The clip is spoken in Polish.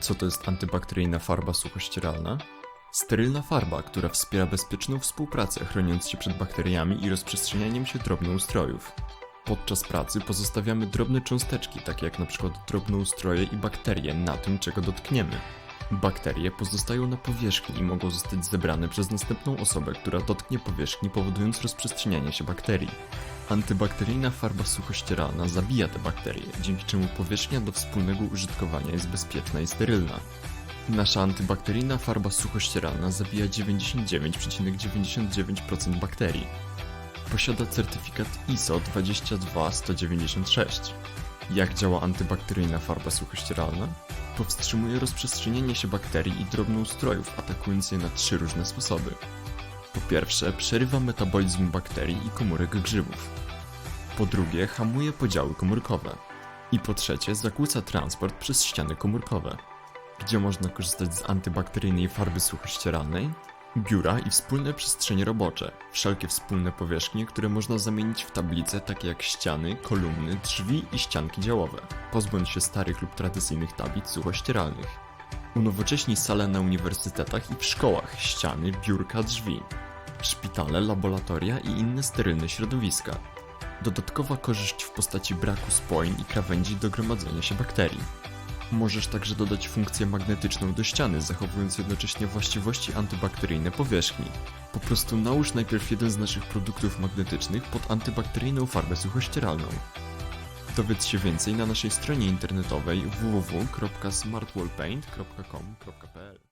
Co to jest antybakteryjna farba suchościeralna? Sterylna farba, która wspiera bezpieczną współpracę, chroniąc się przed bakteriami i rozprzestrzenianiem się drobnoustrojów. Podczas pracy pozostawiamy drobne cząsteczki, takie jak np. drobnoustroje i bakterie, na tym, czego dotkniemy. Bakterie pozostają na powierzchni i mogą zostać zebrane przez następną osobę, która dotknie powierzchni, powodując rozprzestrzenianie się bakterii. Antybakteryjna farba suchościeralna zabija te bakterie, dzięki czemu powierzchnia do wspólnego użytkowania jest bezpieczna i sterylna. Nasza antybakteryjna farba suchościeralna zabija 99,99% bakterii. Posiada certyfikat ISO 22196. Jak działa antybakteryjna farba suchościeralna? Powstrzymuje rozprzestrzenianie się bakterii i drobnoustrojów, atakując je na trzy różne sposoby. Po pierwsze, przerywa metabolizm bakterii i komórek grzybów. Po drugie, hamuje podziały komórkowe. I po trzecie, zakłóca transport przez ściany komórkowe. Gdzie można korzystać z antybakteryjnej farby suchościeralnej? Biura i wspólne przestrzenie robocze. Wszelkie wspólne powierzchnie, które można zamienić w tablice takie jak ściany, kolumny, drzwi i ścianki działowe. Pozbądź się starych lub tradycyjnych tablic suchościeralnych. Unowocześnij sale na uniwersytetach i w szkołach, ściany, biurka, drzwi. Szpitale, laboratoria i inne sterylne środowiska. Dodatkowa korzyść w postaci braku spojin i krawędzi do gromadzenia się bakterii. Możesz także dodać funkcję magnetyczną do ściany, zachowując jednocześnie właściwości antybakteryjne powierzchni. Po prostu nałóż najpierw jeden z naszych produktów magnetycznych pod antybakteryjną farbę suchościeralną. Dowiedz się więcej na naszej stronie internetowej www.smartwallpaint.com.pl